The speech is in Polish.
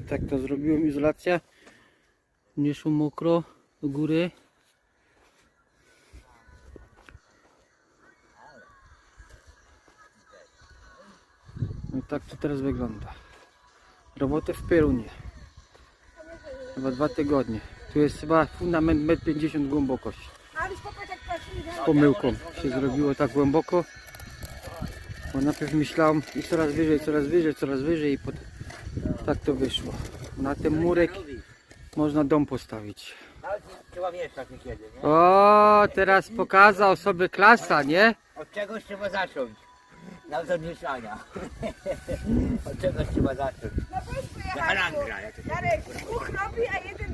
tak to zrobiłem, izolacja. Nie szło mokro do góry. No i tak to teraz wygląda. Robotę w Perunie. Chyba dwa tygodnie. Tu jest chyba fundament 1,50 m głębokość. Z pomyłką się zrobiło tak głęboko. Bo najpierw myślałem i coraz wyżej, coraz wyżej, coraz wyżej i potem tak to wyszło. Na ten murek można dom postawić. Trzeba mieszkać niekiedy, nie? O, teraz pokazał sobie klasa, nie? Od czegoś trzeba zacząć. Nawet od mieszania. Od czegoś trzeba zacząć. No harangra, jak to Darek, dwóch robi, a jeden?